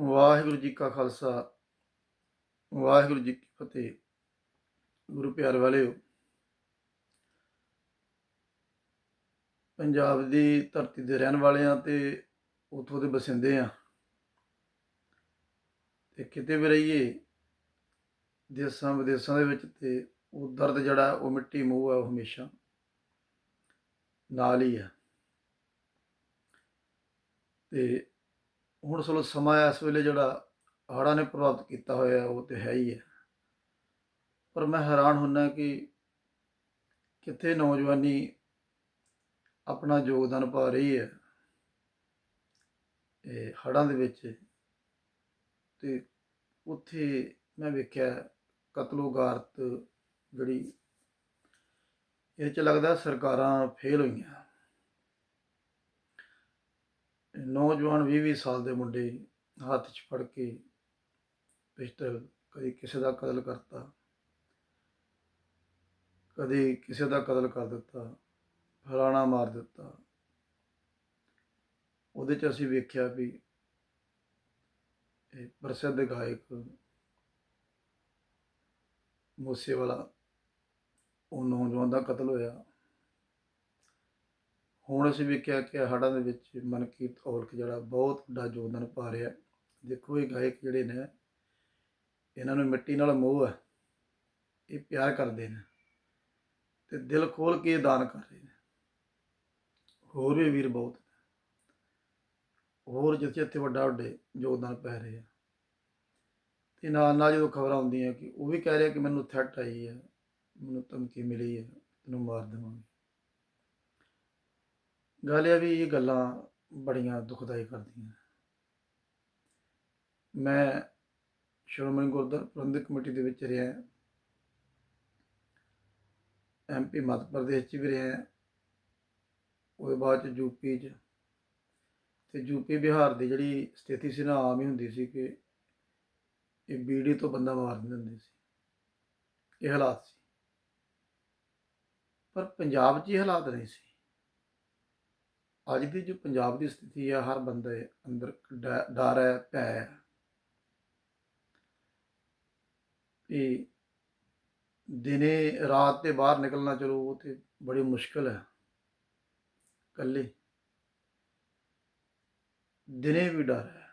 ਵਾਹਿਗੁਰੂ ਜੀ ਕਾ ਖਾਲਸਾ, ਵਾਹਿਗੁਰੂ ਜੀ ਕੀ ਫਤਿਹ। ਗੁਰੂ ਪਿਆਰ ਵਾਲਿਓ, ਪੰਜਾਬ ਦੀ ਧਰਤੀ ਦੇ ਰਹਿਣ ਵਾਲੇ ਵਾਲਿਆਂ ਤੇ ਉਥੋਂ ਦੇ ਬਸਿੰਦੇ ਆ। ਤੇ ਕਿਤੇ ਵੀ ਰਹੀਏ ਦੇਸਾਂ ਵਿਦੇਸਾਂ ਦੇ ਵਿੱਚ ਤੇ ਉਹ ਦਰਦ ਜਿਹੜਾ, ਉਹ ਮਿੱਟੀ ਮੂੰਹ ਆ, ਉਹ ਹਮੇਸ਼ਾ ਨਾਲ ਹੀ ਆ। ਤੇ ਹੁਣ ਸੋ ਸਮਾਂ ਇਸ ਵੇਲੇ ਜਿਹੜਾ ਹੜ੍ਹਾਂ ਨੇ ਪ੍ਰਭਾਵਿਤ ਕੀਤਾ ਹੋਇਆ ਉਹ ਤੇ ਹੈ ਹੀ ਹੈ। ਪਰ ਮੈਂ ਹੈਰਾਨ ਹੁੰਨਾ ਕਿ ਕਿੱਥੇ ਨੌਜਵਾਨੀ ਆਪਣਾ ਯੋਗਦਾਨ ਪਾ ਰਹੀ ਹੈ, ਇਹ ਹੜ੍ਹਾਂ ਦੇ ਵਿੱਚ। ਤੇ ਉੱਥੇ ਮੈਂ ਵੇਖਿਆ ਕਤਲੋਗਾਰਤ ਜਿਹੜੀ, ਇਹ ਚ ਲੱਗਦਾ ਸਰਕਾਰਾਂ ਫੇਲ ਹੋਈਆਂ। ਨੌਜਵਾਨ 20-20 ਸਾਲ ਦੇ ਮੁੰਡੇ ਹੱਥ 'ਚ ਫੜ ਕੇ ਪਿਸਟਲ ਕਦੀ ਕਿਸੇ ਦਾ ਕਤਲ ਕਰਤਾ, ਕਦੀ ਕਿਸੇ ਦਾ ਕਤਲ ਕਰ ਦਿੱਤਾ, ਫਲਾਣਾ ਮਾਰ ਦਿੱਤਾ। ਉਹਦੇ 'ਚ ਅਸੀਂ ਵੇਖਿਆ ਵੀ ਇਹ ਪ੍ਰਸਿੱਧ ਗਾਇਕ ਮੂਸੇਵਾਲਾ, ਉਹ ਨੌਜਵਾਨ ਦਾ ਕਤਲ ਹੋਇਆ। ਹੁਣ ਅਸੀਂ ਵੇਖਿਆ ਕਿ ਹੜ੍ਹਾਂ ਦੇ ਵਿੱਚ ਮਨਕੀਤ ਔਲਖ ਜਿਹੜਾ ਬਹੁਤ ਵੱਡਾ ਯੋਗਦਾਨ ਪਾ ਰਿਹਾ। ਦੇਖੋ ਇਹ ਗਾਇਕ ਜਿਹੜੇ ਨੇ, ਇਹਨਾਂ ਨੂੰ ਮਿੱਟੀ ਨਾਲ ਮੋਹ ਹੈ ਇਹ ਪਿਆਰ ਕਰਦੇ ਨੇ ਤੇ ਦਿਲ ਖੋਲ ਕੇ ਇਹ ਦਾਨ ਕਰ ਰਹੇ ਨੇ। ਹੋਰ ਵੀ ਵੀਰ ਬਹੁਤ ਹੋਰ ਜਿੱਥੇ ਜਿੱਥੇ ਵੱਡਾ ਵੱਡੇ ਯੋਗਦਾਨ ਪੈ ਰਹੇ ਆ। ਤੇ ਨਾਲ ਨਾਲ ਜਦੋਂ ਖਬਰਾਂ ਆਉਂਦੀਆਂ ਕਿ ਉਹ ਵੀ ਕਹਿ ਰਿਹਾ ਕਿ ਮੈਨੂੰ ਥ੍ਰੈਟ ਆਈ ਹੈ ਮੈਨੂੰ ਧਮਕੀ ਮਿਲੀ ਹੈ ਤੈਨੂੰ ਮਾਰ ਦੇਵਾਂਗੇ। ਗੱਲ ਇਹ ਆ ਵੀ ਇਹ ਗੱਲਾਂ ਬੜੀਆਂ ਦੁਖਦਾਈ ਕਰਦੀਆਂ ਮੈਂ ਸ਼੍ਰੋਮਣੀ ਗੁਰਦੁਆਰਾ ਪ੍ਰਬੰਧਕ ਕਮੇਟੀ ਦੇ ਵਿੱਚ ਰਿਹਾ ਐਮਪੀ ਮੱਧ ਪ੍ਰਦੇਸ਼ 'ਚ ਵੀ ਰਿਹਾ ਉਹਦੇ ਬਾਅਦ ਚ ਯੂਪੀ 'ਚ। ਤੇ ਯੂਪੀ ਬਿਹਾਰ ਦੀ ਜਿਹੜੀ ਸਥਿਤੀ ਸੀ ਨਾ, ਆਮ ਹੀ ਹੁੰਦੀ ਸੀ ਕਿ ਇਹ ਬੀੜੀ ਤੋਂ ਬੰਦਾ ਮਾਰ ਦਿੰਦੇ ਹੁੰਦੇ ਸੀ। ਇਹ ਹਾਲਾਤ ਸੀ। ਪਰ ਪੰਜਾਬ 'ਚ ਇਹ ਹਾਲਾਤ ਨਹੀਂ ਸੀ। ਅੱਜ ਦੀ ਜੋ ਪੰਜਾਬ ਦੀ ਸਥਿਤੀ ਹੈ ਹਰ ਬੰਦੇ ਅੰਦਰ ਡਰ ਹੈ, ਭੈ ਹੈ। ਵੀ ਦਿਨੇ, ਰਾਤ ਤੇ ਬਾਹਰ ਨਿਕਲਣਾ ਚਲੋ ਉਹ ਤੇ ਬੜੀ ਮੁਸ਼ਕਲ ਹੈ। ਇਕੱਲੇ। ਦਿਨੇ ਵੀ ਡਰ ਹੈ।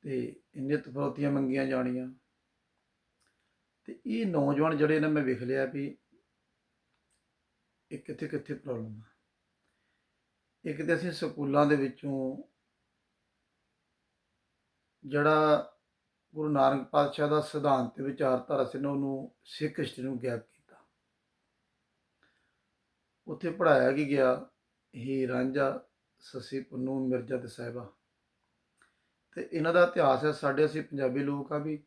ਤੇ ਇੰਨੇ ਤਫਰੋਤੀਆਂ ਮੰਗੀਆਂ ਜਾਣੀਆਂ। ਤੇ ਇਹ ਨੌਜਵਾਨ ਜਿਹੜੇ ਨੇ, ਮੈਂ ਵੇਖ ਲਿਆ ਵੀ ਇਹ ਕਿੱਥੇ ਕਿੱਥੇ ਪ੍ਰੋਬਲਮ ਹੈ ਇੱਕ ਤੇ ਅਸੀਂ ਸਕੂਲਾਂ ਦੇ ਵਿੱਚੋਂ ਜਿਹੜਾ ਗੁਰੂ ਨਾਨਕ ਪਾਤਸ਼ਾਹ ਦਾ ਸਿਧਾਂਤ ਤੇ ਵਿਚਾਰਧਾਰਾ ਸੀ ਨਾ, ਉਹਨੂੰ ਸਿੱਖ ਹਿਸਟਰੀ ਨੂੰ ਗੈਪ ਕੀਤਾ। ਉੱਥੇ ਪੜਾਇਆ ਕੀ ਗਿਆ? ਹੀ ਰਾਂਝਾ, ਸੱਸੀ, ਪੁੰਨੂ, ਮਿਰਜ਼ਾ ਤੇ ਸਾਹਿਬਾ। ਤੇ ਇਹਨਾਂ ਦਾ ਇਤਿਹਾਸ ਹੈ, ਸਾਡੇ ਅਸੀਂ ਪੰਜਾਬੀ ਲੋਕ ਆ ਵੀ,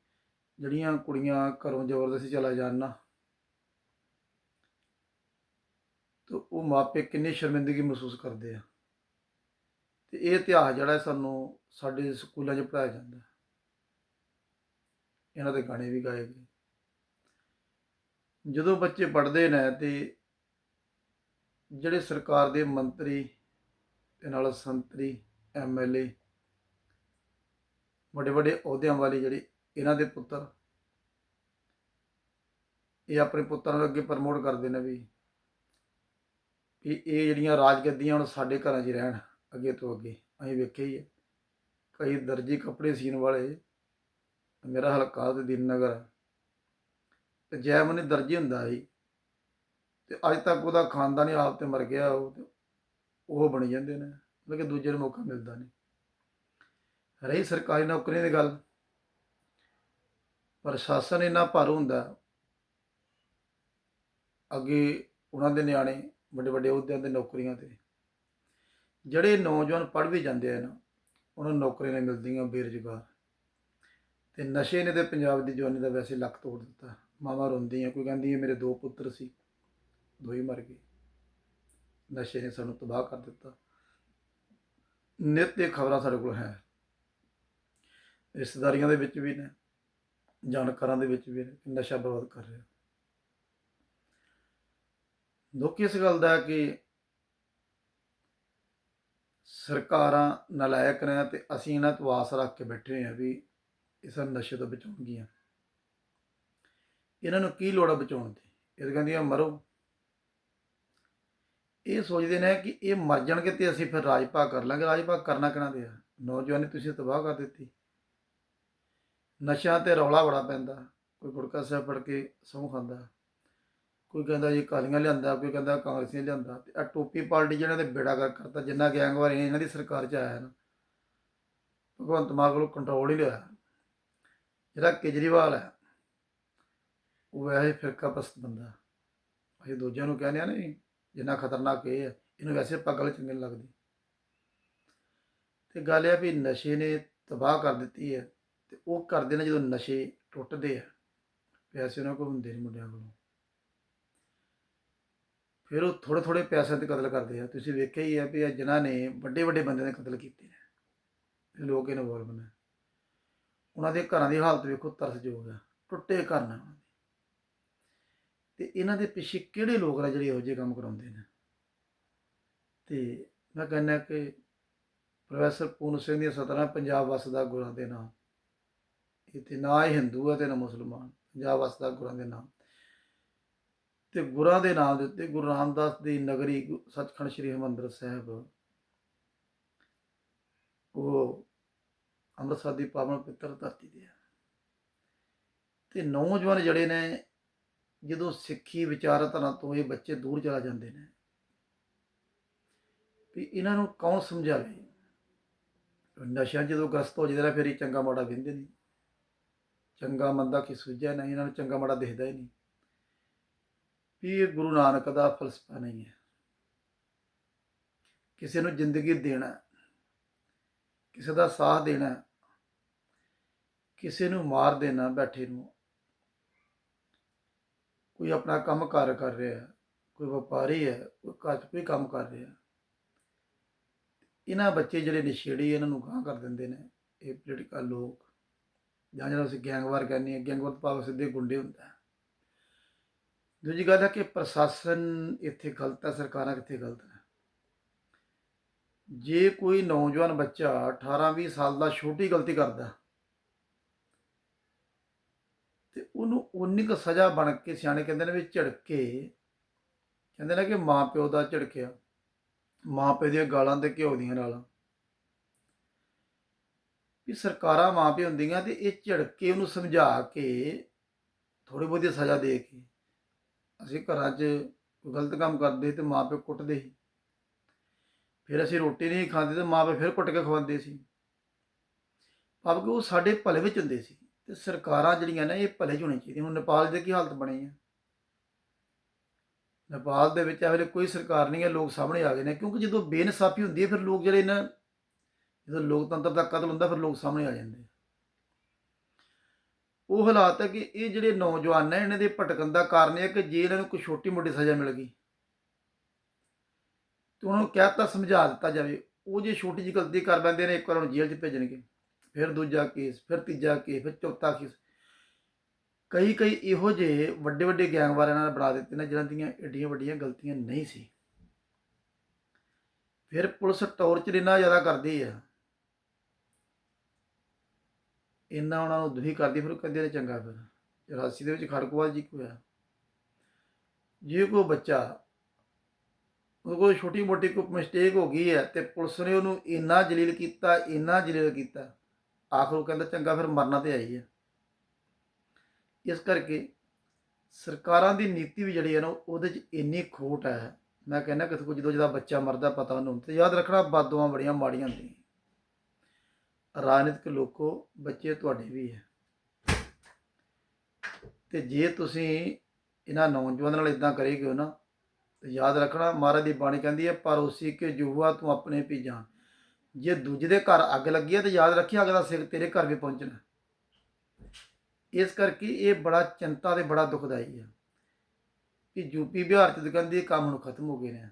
ਜਿਹੜੀਆਂ ਕੁੜੀਆਂ ਘਰੋਂ ਜ਼ਬਰਦਸਤੀ ਚਲਾ ਜਾਣ ਨਾ ਤੇ ਉਹ ਮਾਪੇ ਕਿੰਨੀ ਸ਼ਰਮਿੰਦਗੀ ਮਹਿਸੂਸ ਕਰਦੇ ਆ। ਤੇ ਇਹ ਇਤਿਹਾਸ ਜਿਹੜਾ ਸਾਨੂੰ ਸਾਡੇ ਸਕੂਲਾਂ 'ਚ ਪੜਾਇਆ ਜਾਂਦਾ ਇਹਨਾਂ ਦੇ ਗਾਣੇ ਵੀ ਗਾਏ ਗਏ। ਜਦੋਂ ਬੱਚੇ ਪੜ੍ਹਦੇ ਨੇ ਤੇ ਜਿਹੜੇ ਸਰਕਾਰ ਦੇ ਮੰਤਰੀ ਤੇ ਨਾਲ ਸੰਤਰੀ ਐਮਐਲਏ ਵੱਡੇ ਵੱਡੇ ਅਹੁਦਿਆਂ ਵਾਲੇ ਜਿਹੜੇ ਇਹਨਾਂ ਦੇ ਪੁੱਤਰ, ਇਹ ਆਪਣੇ ਪੁੱਤਰਾਂ ਨੂੰ ਅੱਗੇ ਪ੍ਰਮੋਟ ਕਰਦੇ ਨੇ ਵੀ ਵੀ ਇਹ ਜਿਹੜੀਆਂ ਰਾਜਗੱਦੀਆਂ ਹੁਣ ਸਾਡੇ ਘਰਾਂ 'ਚ ਹੀ ਰਹਿਣ, ਅੱਗੇ ਤੋਂ ਅੱਗੇ, ਅਸੀਂ ਵੇਖਿਆ ਹੀ ਹੈ ਕਈ ਦਰਜੀ ਕੱਪੜੇ ਸੀਨ ਵਾਲੇ, ਮੇਰਾ ਹਲਕਾ ਤੇ ਦੀਨਨਗਰ ਹੈ। ਤੇ ਜੈਮਨੀ ਦਰਜੀ ਹੁੰਦਾ ਸੀ, ਤੇ ਅੱਜ ਤੱਕ ਉਹਦਾ ਖਾਨਦਾਨੀ ਆਪ ਤੇ ਮਰ ਗਿਆ, ਉਹ ਤੇ ਉਹ ਬਣੀ ਜਾਂਦੇ ਨੇ, ਮਤਲਬ ਕਿ ਦੂਜੇ ਨੂੰ ਮੌਕਾ ਮਿਲਦਾ ਨਹੀਂ ਰਹੀ ਸਰਕਾਰੀ ਨੌਕਰੀਆਂ ਦੀ ਗੱਲ, ਪ੍ਰਸ਼ਾਸਨ ਇੰਨਾ ਭਰ ਹੁੰਦਾ, ਅੱਗੇ ਉਹਨਾਂ ਦੇ ਨਿਆਣੇ ਵੱਡੇ ਵੱਡੇ ਅਹੁਦਿਆਂ ਤੇ ਨੌਕਰੀਆਂ ਤੇ। ਜਿਹੜੇ ਨੌਜਵਾਨ ਪੜ੍ਹ ਵੀ ਜਾਂਦੇ ਆ ਨਾ, ਉਹਨਾਂ ਨੂੰ ਨੌਕਰੀਆਂ ਨਹੀਂ ਮਿਲਦੀਆਂ, ਬੇਰੁਜ਼ਗਾਰ। ਤੇ ਨਸ਼ੇ ਨੇ ਤੇ ਪੰਜਾਬ ਦੀ ਜਵਾਨੀ ਦਾ ਵੈਸੇ ਲੱਕ ਤੋੜ ਦਿੱਤਾ। ਮਾਵਾਂ ਰੋਂਦੀਆਂ, ਕੋਈ ਕਹਿੰਦੀ ਹੈ ਮੇਰੇ ਦੋ ਪੁੱਤਰ ਸੀ ਦੋ ਹੀ ਮਰ ਗਏ। ਨਸ਼ੇ ਨੇ ਸਾਨੂੰ ਤਬਾਹ ਕਰ ਦਿੱਤਾ। ਨਿੱਤ ਦੇ ਖਬਰਾਂ ਸਾਡੇ ਕੋਲ ਹੈ। ਰਿਸ਼ਤੇਦਾਰੀਆਂ ਦੇ ਵਿੱਚ ਵੀ ਨੇ, ਜਾਣਕਾਰਾਂ ਦੇ ਵਿੱਚ ਵੀ ਨੇ ਨਸ਼ਾ ਬਰਬਾਦ ਕਰ ਰਿਹਾ। ਦੁੱਖ ਇਸ ਗੱਲ ਦਾ ਕਿ ਸਰਕਾਰਾਂ ਨਲਾਇਕ ਨੇ ਤੇ ਅਸੀਂ ਇਹਨਾਂ ਤੋਂ ਆਸ ਰੱਖ ਕੇ ਬੈਠੇ ਹੋਏ ਆ ਵੀ ਇਹ ਸਾਨੂੰ ਨਸ਼ੇ ਤੋਂ ਬਚਾਉਣਗੀਆਂ ਇਹਨਾਂ ਨੂੰ ਕੀ ਲੋੜ ਆ ਬਚਾਉਣ ਦੀ? ਇਹ ਕਹਿੰਦੀਆਂ ਮਰੋ। ਇਹ ਸੋਚਦੇ ਨੇ ਕਿ ਇਹ ਮਰ ਜਾਣਗੇ ਤੇ ਅਸੀਂ ਫਿਰ ਰਾਜ ਕਰ ਲਾਂਗੇ। ਰਾਜ ਕਰਨਾ ਕਿਹਨਾਂ ਦੇ ਆ? ਨੌਜਵਾਨੀ ਤੁਸੀਂ ਤਬਾਹ ਕਰ ਦਿੱਤੀ। ਨਸ਼ਿਆਂ ਤੇ ਰੌਲਾ ਬੜਾ ਪੈਂਦਾ। ਕੋਈ ਗੁੜਕਾ ਸਾਹਿਬ ਫੜ ਕੇ ਸਹੁੰ ਖਾਂਦਾ। ਕੋਈ ਕਹਿੰਦਾ ਜੀ ਕਾਲੀਆਂ ਲਿਆਂਦਾ, ਕੋਈ ਕਹਿੰਦਾ ਕਾਂਗਰਸੀਆਂ ਲਿਆਂਦਾ, ਤੇ ਆ ਟੋਪੀ ਪਾਰਟੀ ਜਿਹਨਾਂ ਦੇ ਬੇੜਾ ਕਰ ਕਰਤਾ, ਜਿੰਨਾ ਗੈਂਗਵਾਰ ਇਹਨਾਂ ਦੀ ਸਰਕਾਰ 'ਚ ਆਇਆ ਨਾ। ਭਗਵੰਤ ਮਾਨ ਕੋਲ ਕੰਟਰੋਲ ਹੀ ਲਿਆ। ਜਿਹੜਾ ਕੇਜਰੀਵਾਲ ਹੈ, ਉਹ ਵੈਸੇ ਫਿਰਕਾ ਪ੍ਰਸਤ ਬੰਦਾ। ਅਸੀਂ ਦੂਜਿਆਂ ਨੂੰ ਕਹਿੰਦੇ ਆ ਨਹੀਂ ਜਿੰਨਾ ਖਤਰਨਾਕ ਇਹ ਹੈ, ਇਹਨੂੰ ਵੈਸੇ ਪਾਗਲ ਚੰਗੇ ਨਹੀਂ ਲੱਗਦੀ। ਤੇ ਗੱਲ ਇਹ ਵੀ ਨਸ਼ੇ ਨੇ ਤਬਾਹ ਕਰ ਦਿੱਤੀ ਹੈ, ਤੇ ਉਹ ਕਰਦੇ ਨੇ ਜਦੋਂ ਨਸ਼ੇ ਟੁੱਟਦੇ ਆ, ਪੈਸੇ ਉਹਨਾਂ ਕੋਲ ਹੁੰਦੇ ਨਹੀਂ ਮੁੰਡਿਆਂ ਕੋਲੋਂ। ਫਿਰ ਉਹ ਥੋੜੇ ਥੋੜੇ ਪੈਸਿਆਂ ਤੇ ਕਤਲ ਕਰਦੇ ਆ। ਤੁਸੀਂ ਵੇਖਿਆ ਹੀ ਹੈ ਵੀ ਇਹ ਜਿਨ੍ਹਾਂ ਨੇ ਵੱਡੇ ਵੱਡੇ ਬੰਦਿਆਂ ਦੇ ਕਤਲ ਕੀਤੇ ਨੇ ਲੋਕ ਇਨਵੋਲਵ ਨੇ। ਉਹਨਾਂ ਦੇ ਘਰਾਂ ਦੀ ਹਾਲਤ ਵੇਖੋ ਤਰਸਯੋਗ ਆ। ਟੁੱਟੇ ਘਰ ਨੇ ਉਹਨਾਂ ਦੇ। ਤੇ ਇਹਨਾਂ ਦੇ ਪਿੱਛੇ ਕਿਹੜੇ ਲੋਕ ਨੇ ਜਿਹੜੇ ਇਹੋ ਜਿਹੇ ਕੰਮ ਕਰਾਉਂਦੇ ਨੇ? ਤੇ ਮੈਂ ਕਹਿੰਦਾ ਕਿ ਪ੍ਰੋਫੈਸਰ ਪੂਰਨ ਸਿੰਘ ਦੀਆਂ ਸਤਰਾਂ ਪੰਜਾਬ ਵਸਦਾ ਗੁਰਾਂ ਦੇ ਨਾਮ। ਇਹ ਤੇ ਨਾ ਹੀ ਹਿੰਦੂ ਹੈ ਤੇ ਨਾ ਮੁਸਲਮਾਨ। ਪੰਜਾਬ ਵਸਦਾ ਗੁਰਾਂ ਦੇ ਨਾਮ। ਤੇ ਗੁਰਾਂ ਦੇ ਨਾਮ ਦੇ ਉੱਤੇ ਗੁਰੂ ਰਾਮਦਾਸ ਦੀ ਨਗਰੀ ਗੁ- ਸੱਚਖੰਡ ਸ੍ਰੀ ਹਰਿਮੰਦਰ ਸਾਹਿਬ। ਉਹ ਅੰਮ੍ਰਿਤਸਰ ਦੀ ਪਾਵਨ ਪਿੱਤਰ ਧਰਤੀ ਦੇ ਆ। ਤੇ ਨੌਜਵਾਨ ਜਿਹੜੇ ਨੇ, ਜਦੋਂ ਸਿੱਖੀ ਵਿਚਾਰਧਾਰਾ ਤੋਂ ਇਹ ਬੱਚੇ ਦੂਰ ਚਲਾ ਜਾਂਦੇ ਨੇ, ਵੀ ਇਹਨਾਂ ਨੂੰ ਕੌਣ ਸਮਝਾਵੇ? ਨਸ਼ਿਆਂ 'ਚ ਜਦੋਂ ਗਸਤ ਹੋ ਜਾਂਦਾ ਫਿਰ ਇਹ ਚੰਗਾ ਮਾੜਾ ਵਿੰਦੇ ਨਹੀਂ ਚੰਗਾ ਮੰਦਾ ਕੀ ਸੁਝਿਆ ਨਹੀਂ, ਇਹਨਾਂ ਨੂੰ ਚੰਗਾ ਮਾੜਾ ਦਿਖਦਾ ਹੀ ਨਹੀਂ। ਇਹ ਗੁਰੂ ਨਾਨਕ ਦਾ ਫਲਸਫਾ ਨਹੀਂ ਹੈ। ਕਿਸੇ ਨੂੰ ਜ਼ਿੰਦਗੀ ਦੇਣਾ ਕਿਸੇ ਦਾ ਸਾਥ ਦੇਣਾ ਕਿਸੇ ਨੂੰ ਮਾਰ ਦੇਣਾ ਬੈਠੇ ਨੂੰ। ਕੋਈ ਆਪਣਾ ਕੰਮ ਕਾਰ ਕਰ ਰਿਹਾ ਹੈ, ਕੋਈ ਵਪਾਰੀ ਹੈ ਕੋਈ ਘਰ 'ਚ ਕੋਈ ਕੰਮ ਕਰ ਰਿਹਾ ਇਹਨਾਂ ਬੱਚੇ ਜਿਹੜੇ ਨਸ਼ੇੜੀ ਇਹਨਾਂ ਨੂੰ ਗਾਂਹ ਕਰ ਦਿੰਦੇ ਨੇ। ਇਹ ਪੋਲੀਟੀਕਲ ਲੋਕ। ਜਾਂ ਜਿਹੜਾ ਅਸੀਂ ਗੈਂਗਵਾਰ ਕਹਿੰਦੇ ਹਾਂ ਗੈਂਗਵਾਰ ਤੋਂ ਸਿੱਧੇ ਗੁੰਡੇ ਹੁੰਦਾ ਦੂਜੀ ਗੱਲ ਹੈ ਕਿ ਪ੍ਰਸ਼ਾਸਨ ਇੱਥੇ ਗਲਤ ਹੈ, ਸਰਕਾਰਾਂ ਕਿੱਥੇ ਗਲਤ ਨੇ। ਜੇ ਕੋਈ ਨੌਜਵਾਨ ਬੱਚਾ 18 20 ਸਾਲ ਦਾ ਛੋਟੀ ਗਲਤੀ ਕਰਦਾ ਤੇ ਉਹਨੂੰ ਉਨੀ ਕੁ ਸਜ਼ਾ ਬਣ ਕੇ ਸਿਆਣੇ ਕਹਿੰਦੇ ਨੇ ਵੀ ਝੜਕੇ, ਕਹਿੰਦੇ ਨੇ ਕਿ ਮਾਂ ਪਿਓ ਦਾ ਝੜਕਿਆ, ਮਾਂ ਪਿਓ ਦੀਆਂ ਗਾਲਾਂ ਤੇ ਘਿਓ ਦੀਆਂ ਨਾਲ ਵੀ ਸਰਕਾਰਾਂ ਮਾਂ ਪਿਓ ਹੁੰਦੀਆਂ ਤੇ ਇਹ ਝੜਕੇ ਉਹਨੂੰ ਸਮਝਾ ਕੇ ਥੋੜੀ ਬਹੁਤੀ ਸਜ਼ਾ ਦੇ ਕੇ ਅਸੀਂ ਘਰਾਂ 'ਚ ਗਲਤ ਕੰਮ ਕਰਦੇ ਤੇ ਮਾਂ ਪਿਓ ਕੁੱਟਦੇ ਸੀ। ਫਿਰ ਅਸੀਂ ਰੋਟੀ ਨਹੀਂ ਖਾਂਦੇ ਤੇ ਮਾਂ ਪਿਓ ਫਿਰ ਕੁੱਟ ਕੇ ਖਵਾਉਂਦੇ ਸੀ। ਭਾਵ ਕਿ ਉਹ ਸਾਡੇ ਭਲੇ ਵਿੱਚ ਹੁੰਦੇ ਸੀ ਤੇ ਸਰਕਾਰਾਂ ਜਿਹੜੀਆਂ ਨੇ ਇਹ ਭਲੇ 'ਚ ਹੋਣੀ ਚਾਹੀਦੀਆਂ। ਹੁਣ ਨੇਪਾਲ ਦੇ ਕੀ ਹਾਲਤ ਬਣੀ ਹੈ ਨੇਪਾਲ ਦੇ ਵਿੱਚ ਇਹ ਵੇਲੇ ਕੋਈ ਸਰਕਾਰ ਨਹੀਂ ਹੈ, ਲੋਕ ਸਾਹਮਣੇ ਆ ਗਏ ਨੇ। ਕਿਉਂਕਿ ਜਦੋਂ ਬੇਇਨਸਾਫੀ ਹੁੰਦੀ ਹੈ, ਫਿਰ ਲੋਕ ਜਿਹੜੇ ਇਹਨਾਂ ਜਦੋਂ ਲੋਕਤੰਤਰ ਦਾ ਕਤਲ ਹੁੰਦਾ, ਫਿਰ ਲੋਕ ਸਾਹਮਣੇ ਆ ਜਾਂਦੇ ਆ। ਉਹ ਹਾਲਾਤ ਹੈ ਕਿ ਇਹ ਜਿਹੜੇ ਨੌਜਵਾਨ ਨੇ, ਇਹਨਾਂ ਦੇ ਭਟਕਣ ਦਾ ਕਾਰਨ ਇਹ ਹੈ ਕਿ ਜੇ ਇਹਨਾਂ ਨੂੰ ਕੋਈ ਛੋਟੀ ਮੋਟੀ ਸਜ਼ਾ ਮਿਲ ਗਈ, ਤੇ ਉਹਨਾਂ ਨੂੰ ਕਹਿਤਾ ਸਮਝਾ ਦਿੱਤਾ ਜਾਵੇ, ਉਹ ਜੇ ਛੋਟੀ ਜਿਹੀ ਗਲਤੀ ਕਰ ਬੈਂਦੇ ਨੇ, ਇੱਕ ਵਾਰ ਉਹਨੂੰ ਜੇਲ੍ਹ 'ਚ ਭੇਜਣਗੇ, ਫਿਰ ਦੂਜਾ ਕੇਸ, ਫਿਰ ਤੀਜਾ ਕੇਸ, ਫਿਰ ਚੌਥਾ ਕੇਸ। ਕਈ ਕਈ ਇਹੋ ਜਿਹੇ ਵੱਡੇ ਵੱਡੇ ਗੈਂਗਵਾਰ ਇਹਨਾਂ ਨੇ ਬਣਾ ਦਿੱਤੇ ਨੇ, ਜਿਨ੍ਹਾਂ ਦੀਆਂ ਏਡੀਆਂ ਵੱਡੀਆਂ ਗਲਤੀਆਂ ਨਹੀਂ ਸੀ। ਫਿਰ ਪੁਲਿਸ ਟੌਰਚਰ ਇੰਨਾ ਜ਼ਿਆਦਾ ਕਰਦੀ ਆ ਇੰਨਾ ਉਹਨਾਂ ਨੂੰ ਦੁਹੀ ਕਰਦੀ, ਫਿਰ ਉਹ ਕਹਿੰਦੇ ਨੇ ਚੰਗਾ ਫਿਰ। 84 ਦੇ ਵਿੱਚ ਖੜਕਵਾਲ ਜੀ ਕੀ ਹੋਇਆ ਜੇ ਕੋਈ ਬੱਚਾ ਉਹ ਕੋਈ ਛੋਟੀ ਮੋਟੀ ਕੋਈ ਮਿਸਟੇਕ ਹੋ ਗਈ ਹੈ ਤੇ ਪੁਲਿਸ ਨੇ ਉਹਨੂੰ ਇੰਨਾ ਜਲੀਲ ਕੀਤਾ, ਇੰਨਾ ਜਲੀਲ ਕੀਤਾ, ਆਖਰ ਉਹ ਕਹਿੰਦਾ ਚੰਗਾ ਫਿਰ ਮਰਨਾ ਤੇ ਆਈ ਹੈ ਇਸ ਕਰਕੇ ਸਰਕਾਰਾਂ ਦੀ ਨੀਤੀ ਵੀ ਜਿਹੜੀ ਹੈ ਨਾ, ਉਹਦੇ 'ਚ ਇੰਨੀ ਖੋਟ ਹੈ। ਮੈਂ ਕਹਿੰਦਾ ਕਿ ਜਦੋਂ ਜਿਹਦਾ ਬੱਚਾ ਮਰਦਾ, ਪਤਾ ਉਹਨੂੰ ਤੇ ਯਾਦ ਰੱਖਣਾ, ਬਾਦੂਆਂ ਬੜੀਆਂ ਮਾੜੀਆਂ ਹੁੰਦੀਆਂ। ਰਾਜਨੀਤਿਕ ਲੋਕੋ ਬੱਚੇ ਤੁਹਾਡੇ ਵੀ ਹੈ। ਤੇ ਜੇ ਤੁਸੀਂ ਇਹਨਾਂ ਨੌਜਵਾਨਾਂ ਨਾਲ ਇਦਾਂ ਕਰੇਗੇ ਨਾ, ਤੇ ਯਾਦ ਰੱਖਣਾ, ਮਹਾਰਾਜ ਦੀ ਬਾਣੀ ਕਹਿੰਦੀ ਹੈ ਪਰ ਉਸੀ ਕੇ ਜੁਹਵਾ ਤੂੰ ਆਪਣੇ ਪੀ ਜਾਣ। ਜੇ ਦੂਜੇ ਦੇ ਘਰ ਅੱਗ ਲੱਗੀ ਹੈ ਤੇ ਯਾਦ ਰੱਖੀ, ਅੱਗ ਦਾ ਸਿਰ ਤੇਰੇ ਘਰ ਵੀ ਪਹੁੰਚਣਾ ਇਸ ਕਰਕੇ ਇਹ ਬੜਾ ਚਿੰਤਾ ਤੇ ਬੜਾ ਦੁਖਦਾਈ ਹੈ ਕਿ ਯੂਪੀ ਬਿਹਾਰ ਚ ਤਾਂ ਕਹਿੰਦੀ ਕੰਮ ਹੁਣ ਖਤਮ ਹੋ ਗਏ ਨੇ।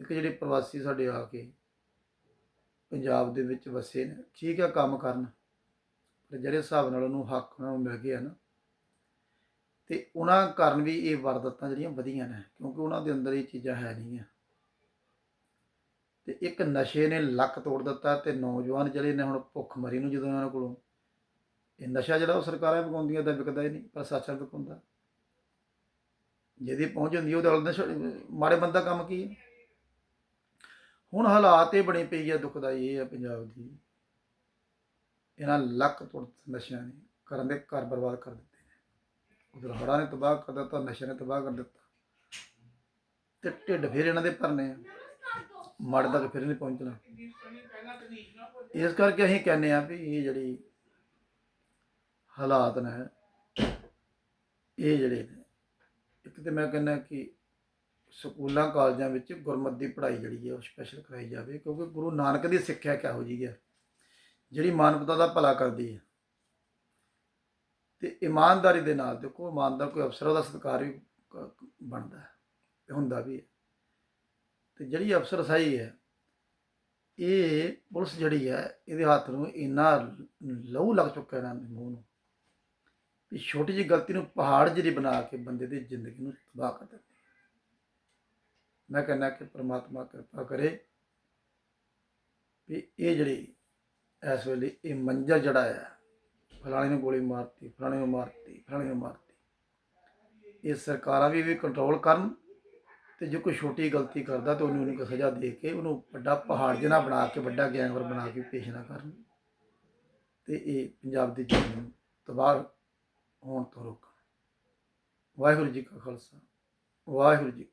ਇੱਕ ਜਿਹੜੇ ਪ੍ਰਵਾਸੀ ਸਾਡੇ ਆ ਕੇ ਪੰਜਾਬ ਦੇ ਵਿੱਚ ਵਸੇ ਨੇ ਠੀਕ ਆ ਕੰਮ ਕਰਨ? ਪਰ ਜਿਹੜੇ ਹਿਸਾਬ ਨਾਲ ਉਹਨੂੰ ਹੱਕ ਉਹਨਾਂ ਨੂੰ ਮਿਲ ਗਿਆ ਨਾ, ਤੇ ਉਹਨਾਂ ਕਾਰਨ ਵੀ ਇਹ ਵਾਰਦਾਤਾਂ ਜਿਹੜੀਆਂ ਵਧੀਆਂ ਨੇ, ਕਿਉਂਕਿ ਉਹਨਾਂ ਦੇ ਅੰਦਰ ਇਹ ਚੀਜ਼ਾਂ ਹੈ ਨਹੀਂ ਆ ਤੇ ਇੱਕ ਨਸ਼ੇ ਨੇ ਲੱਕ ਤੋੜ ਦਿੱਤਾ ਤੇ ਨੌਜਵਾਨ ਜਿਹੜੇ ਨੇ ਹੁਣ ਭੁੱਖ ਮਰੀ ਨੂੰ ਜਦੋਂ ਉਹਨਾਂ ਕੋਲੋਂ, ਇਹ ਨਸ਼ਾ ਜਿਹੜਾ ਉਹ ਸਰਕਾਰਾਂ ਵਿਕਾਉਂਦੀਆਂ ਤਾਂ ਵਿਕਦਾ ਹੀ ਨਹੀਂ, ਪ੍ਰਸ਼ਾਸਨ ਵਿਕਾਉਂਦਾ। ਜਿਹਦੀ ਪਹੁੰਚ ਹੁੰਦੀ ਉਹਦੇ ਵੱਲ ਨਸ਼ਾ, ਮਾੜੇ ਬੰਦਾ ਕੰਮ ਕੀ ਹੈ? ਹੁਣ ਹਾਲਾਤ ਇਹ ਬਣੇ ਪਈ ਆ, ਦੁਖਦਾਈ ਇਹ ਆ ਪੰਜਾਬ ਦੀ। ਇਹਨਾਂ ਲੱਕ ਤੋੜ ਨਸ਼ਿਆਂ ਨੇ ਕਰਨ ਦੇ ਘਰ ਬਰਬਾਦ ਕਰ ਦਿੱਤੇ ਨੇ। ਉਧਰ ਹੜ੍ਹਾਂ ਨੇ ਤਬਾਹ ਕਰ ਦਿੱਤਾ, ਨਸ਼ਿਆਂ ਨੇ ਤਬਾਹ ਕਰ ਦਿੱਤਾ। ਤੇ ਢਿੱਡ ਫਿਰ ਇਹਨਾਂ ਦੇ ਭਰਨੇ ਆ। ਮੜ ਤੱਕ ਫਿਰ ਨਹੀਂ ਪਹੁੰਚਣਾ। ਇਸ ਕਰਕੇ ਅਸੀਂ ਕਹਿੰਦੇ ਆ ਵੀ ਇਹ ਜਿਹੜੀ ਹਾਲਾਤ ਨੇ, ਇਹ ਜਿਹੜੇ ਨੇ, ਇੱਕ ਤੇ ਮੈਂ ਕਹਿੰਦਾ ਕਿ ਸਕੂਲਾਂ, ਕਾਲਜਾਂ ਵਿੱਚ ਗੁਰਮਤ ਦੀ ਪੜ੍ਹਾਈ ਜਿਹੜੀ ਹੈ ਉਹ ਸਪੈਸ਼ਲ ਕਰਾਈ ਜਾਵੇ, ਕਿਉਂਕਿ ਗੁਰੂ ਨਾਨਕ ਦੀ ਸਿੱਖਿਆ ਕਿਹੋ ਜਿਹੀ ਹੈ? ਜਿਹੜੀ ਮਾਨਵਤਾ ਦਾ ਭਲਾ ਕਰਦੀ ਹੈ। ਤੇ ਇਮਾਨਦਾਰੀ ਦੇ ਨਾਲ ਦੇਖੋ, ਇਮਾਨਦਾਰ ਕੋਈ ਅਫਸਰ ਦਾ ਸਤਿਕਾਰ ਵੀ ਬਣਦਾ ਹੈ, ਤੇ ਹੁੰਦਾ ਵੀ ਹੈ। ਤੇ ਜਿਹੜੀ ਅਫਸਰ ਸਹੀ ਹੈ, ਇਹ ਪੁਲਿਸ ਜਿਹੜੀ ਹੈ, ਇਹਦੇ ਹੱਥ ਨੂੰ ਇੰਨਾ ਲਹੂ ਲੱਗ ਚੁੱਕਾ ਇਹਨਾਂ ਦੇ ਮੂੰਹ ਨੂੰ, ਵੀ ਛੋਟੀ ਜਿਹੀ ਗਲਤੀ ਨੂੰ ਪਹਾੜ ਜਿਹੜੀ ਬਣਾ ਕੇ ਬੰਦੇ ਦੀ ਜ਼ਿੰਦਗੀ ਨੂੰ ਤਬਾਹ ਕਰ ਦਿੰਦੇ ਮੈਂ ਕਹਿੰਦਾ ਕਿ ਪ੍ਰਮਾਤਮਾ ਕਿਰਪਾ ਕਰੇ ਵੀ ਇਹ ਜਿਹੜੀ ਇਸ ਵੇਲੇ ਇਹ ਮੰਜ਼ਾ ਜਿਹੜਾ ਹੈ ਫਲਾਣੇ ਨੂੰ ਗੋਲੀ ਮਾਰਤੀ, ਫਲਾਣੇ ਨੂੰ ਮਾਰਤੀ, ਫਲਾਣੇ ਨੂੰ ਮਾਰਤੀ। ਇਹ ਸਰਕਾਰਾਂ ਵੀ ਵੀ ਕੰਟਰੋਲ ਕਰਨ ਤੇ ਜੇ ਕੋਈ ਛੋਟੀ ਗਲਤੀ ਕਰਦਾ ਤਾਂ ਉਹਨੂੰ ਉਹਨੂੰ ਕੋਈ ਸਜ਼ਾ ਦੇ ਕੇ ਉਹਨੂੰ ਵੱਡਾ ਪਹਾੜ ਜਿਹਾ ਬਣਾ ਕੇ, ਵੱਡਾ ਗੈਂਗਵਰ ਬਣਾ ਕੇ ਪੇਸ਼ ਨਾ ਕਰਨ ਤੇ ਇਹ ਪੰਜਾਬ ਦੀ ਜਨਤਾ ਨੂੰ ਤਬਾਹ ਹੋਣ ਤੋਂ ਰੋਕਣ। ਵਾਹਿਗੁਰੂ ਜੀ ਕਾ ਖਾਲਸਾ, ਵਾਹਿਗੁਰੂ ਜੀ